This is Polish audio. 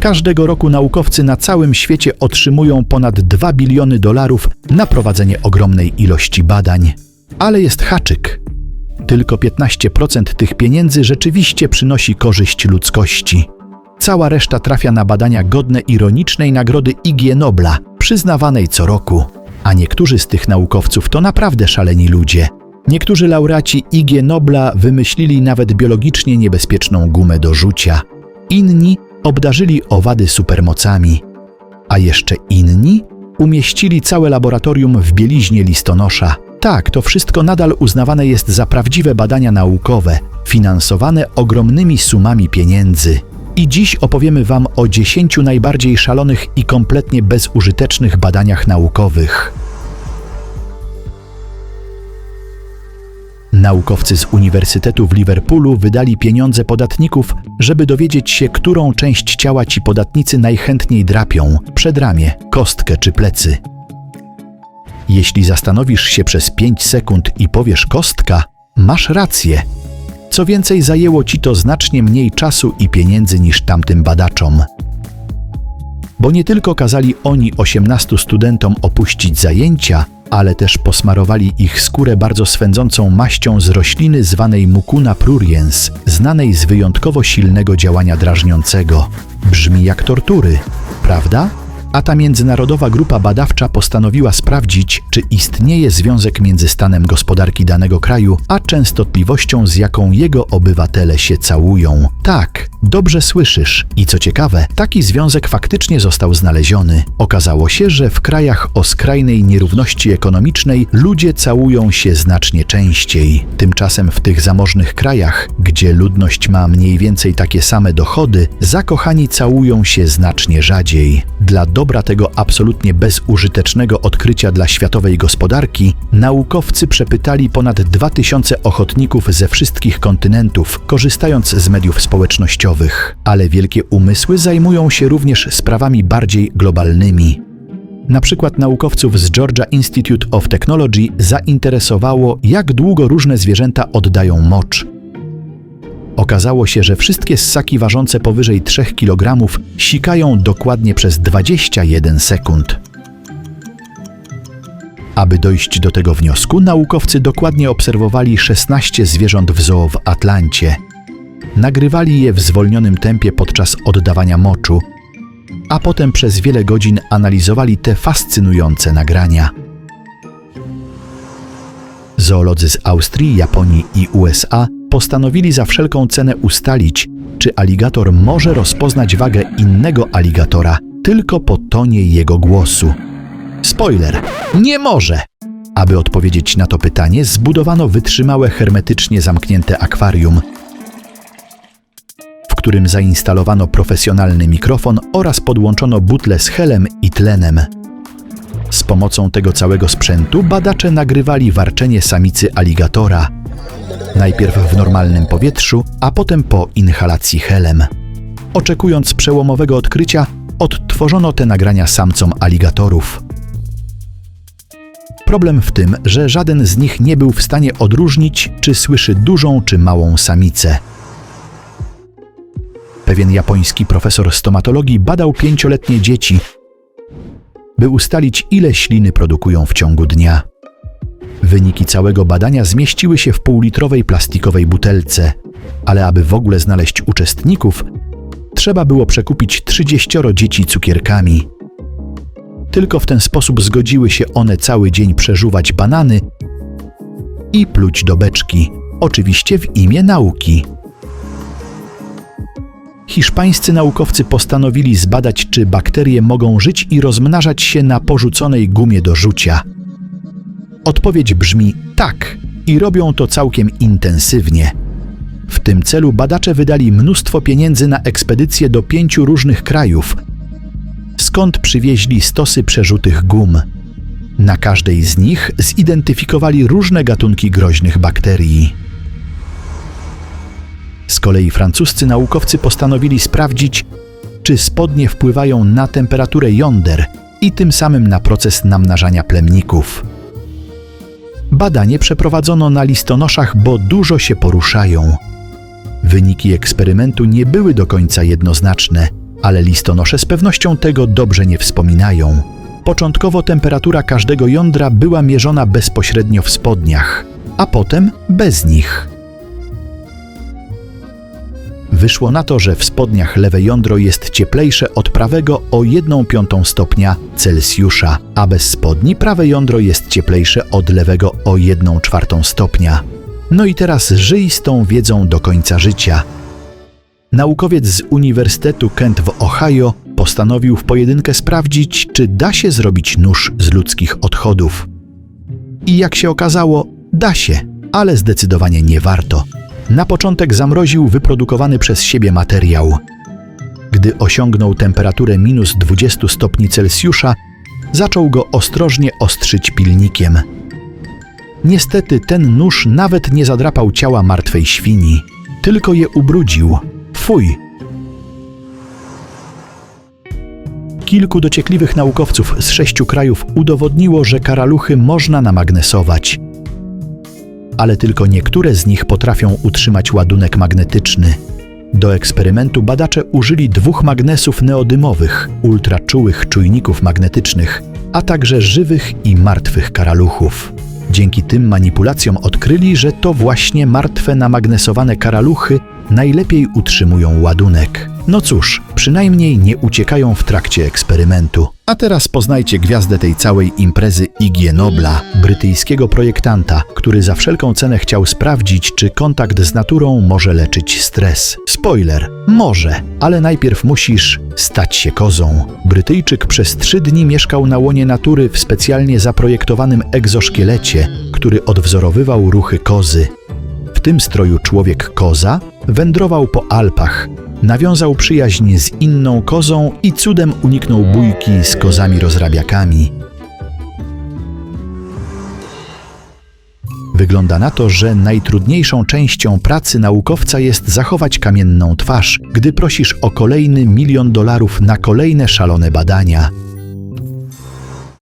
Każdego roku naukowcy na całym świecie otrzymują ponad 2 biliony dolarów na prowadzenie ogromnej ilości badań. Ale jest haczyk. Tylko 15% tych pieniędzy rzeczywiście przynosi korzyść ludzkości. Cała reszta trafia na badania godne ironicznej nagrody IG Nobla, przyznawanej co roku. A niektórzy z tych naukowców to naprawdę szaleni ludzie. Niektórzy laureaci IG Nobla wymyślili nawet biologicznie niebezpieczną gumę do rzucia. Inni obdarzyli owady supermocami. A jeszcze inni umieścili całe laboratorium w bieliźnie listonosza. Tak, to wszystko nadal uznawane jest za prawdziwe badania naukowe, finansowane ogromnymi sumami pieniędzy. I dziś opowiemy Wam o 10 najbardziej szalonych i kompletnie bezużytecznych badaniach naukowych. Naukowcy z Uniwersytetu w Liverpoolu wydali pieniądze podatników, żeby dowiedzieć się, którą część ciała ci podatnicy najchętniej drapią przedramię, kostkę czy plecy. Jeśli zastanowisz się przez 5 sekund i powiesz kostka, masz rację. Co więcej, zajęło ci to znacznie mniej czasu i pieniędzy niż tamtym badaczom. Bo nie tylko kazali oni 18 studentom opuścić zajęcia, ale też posmarowali ich skórę bardzo swędzącą maścią z rośliny zwanej Mucuna pruriens, znanej z wyjątkowo silnego działania drażniącego. Brzmi jak tortury, prawda? A ta międzynarodowa grupa badawcza postanowiła sprawdzić, czy istnieje związek między stanem gospodarki danego kraju, a częstotliwością, z jaką jego obywatele się całują. Tak, dobrze słyszysz. I co ciekawe, taki związek faktycznie został znaleziony. Okazało się, że w krajach o skrajnej nierówności ekonomicznej ludzie całują się znacznie częściej. Tymczasem w tych zamożnych krajach, gdzie ludność ma mniej więcej takie same dochody, zakochani całują się znacznie rzadziej. Dla dobra tego absolutnie bezużytecznego odkrycia dla światowej gospodarki, naukowcy przepytali ponad 2000 ochotników ze wszystkich kontynentów, korzystając z mediów społecznościowych. Ale wielkie umysły zajmują się również sprawami bardziej globalnymi. Na przykład naukowców z Georgia Institute of Technology zainteresowało, jak długo różne zwierzęta oddają mocz. Okazało się, że wszystkie ssaki ważące powyżej 3 kg sikają dokładnie przez 21 sekund. Aby dojść do tego wniosku, naukowcy dokładnie obserwowali 16 zwierząt w zoo w Atlancie. Nagrywali je w zwolnionym tempie podczas oddawania moczu, a potem przez wiele godzin analizowali te fascynujące nagrania. Zoolodzy z Austrii, Japonii i USA postanowili za wszelką cenę ustalić, czy aligator może rozpoznać wagę innego aligatora tylko po tonie jego głosu. Spoiler: nie może! Aby odpowiedzieć na to pytanie, zbudowano wytrzymałe hermetycznie zamknięte akwarium, w którym zainstalowano profesjonalny mikrofon oraz podłączono butle z helem i tlenem. Z pomocą tego całego sprzętu badacze nagrywali warczenie samicy aligatora. Najpierw w normalnym powietrzu, a potem po inhalacji helem. Oczekując przełomowego odkrycia, odtworzono te nagrania samcom aligatorów. Problem w tym, że żaden z nich nie był w stanie odróżnić, czy słyszy dużą czy małą samicę. Pewien japoński profesor stomatologii badał pięcioletnie dzieci, by ustalić, ile śliny produkują w ciągu dnia. Wyniki całego badania zmieściły się w półlitrowej plastikowej butelce, ale aby w ogóle znaleźć uczestników, trzeba było przekupić 30 dzieci cukierkami. Tylko w ten sposób zgodziły się one cały dzień przeżuwać banany i pluć do beczki, oczywiście w imię nauki. Hiszpańscy naukowcy postanowili zbadać, czy bakterie mogą żyć i rozmnażać się na porzuconej gumie do rzucia. Odpowiedź brzmi tak i robią to całkiem intensywnie. W tym celu badacze wydali mnóstwo pieniędzy na ekspedycje do pięciu różnych krajów, skąd przywieźli stosy przerzutych gum. Na każdej z nich zidentyfikowali różne gatunki groźnych bakterii. Z kolei francuscy naukowcy postanowili sprawdzić, czy spodnie wpływają na temperaturę jąder i tym samym na proces namnażania plemników. Badanie przeprowadzono na listonoszach, bo dużo się poruszają. Wyniki eksperymentu nie były do końca jednoznaczne. ale listonosze z pewnością tego dobrze nie wspominają. Początkowo temperatura każdego jądra była mierzona bezpośrednio w spodniach, a potem bez nich. Wyszło na to, że w spodniach lewe jądro jest cieplejsze od prawego o 1 piątą stopnia Celsjusza, a bez spodni prawe jądro jest cieplejsze od lewego o 1 czwartą stopnia. No i teraz żyj z tą wiedzą do końca życia. Naukowiec z Uniwersytetu Kent w Ohio postanowił w pojedynkę sprawdzić, czy da się zrobić nóż z ludzkich odchodów. I jak się okazało, da się, ale zdecydowanie nie warto. Na początek zamroził wyprodukowany przez siebie materiał. Gdy osiągnął temperaturę minus 20 stopni Celsjusza, zaczął go ostrożnie ostrzyć pilnikiem. Niestety ten nóż nawet nie zadrapał ciała martwej świni, tylko je ubrudził. Fuj! Kilku dociekliwych naukowców z sześciu krajów udowodniło, że karaluchy można namagnesować. Ale tylko niektóre z nich potrafią utrzymać ładunek magnetyczny. Do eksperymentu badacze użyli dwóch magnesów neodymowych, ultraczułych czujników magnetycznych, a także żywych i martwych karaluchów. Dzięki tym manipulacjom odkryli, że to właśnie martwe namagnesowane karaluchy najlepiej utrzymują ładunek. No cóż, przynajmniej nie uciekają w trakcie eksperymentu. A teraz poznajcie gwiazdę tej całej imprezy Igie Nobla, brytyjskiego projektanta, który za wszelką cenę chciał sprawdzić, czy kontakt z naturą może leczyć stres. Spoiler, może, ale najpierw musisz stać się kozą. Brytyjczyk przez trzy dni mieszkał na łonie natury w specjalnie zaprojektowanym egzoszkielecie, który odwzorowywał ruchy kozy. W tym stroju człowiek koza wędrował po Alpach, nawiązał przyjaźń z inną kozą i cudem uniknął bójki z kozami rozrabiakami. Wygląda na to, że najtrudniejszą częścią pracy naukowca jest zachować kamienną twarz, gdy prosisz o kolejny milion dolarów na kolejne szalone badania.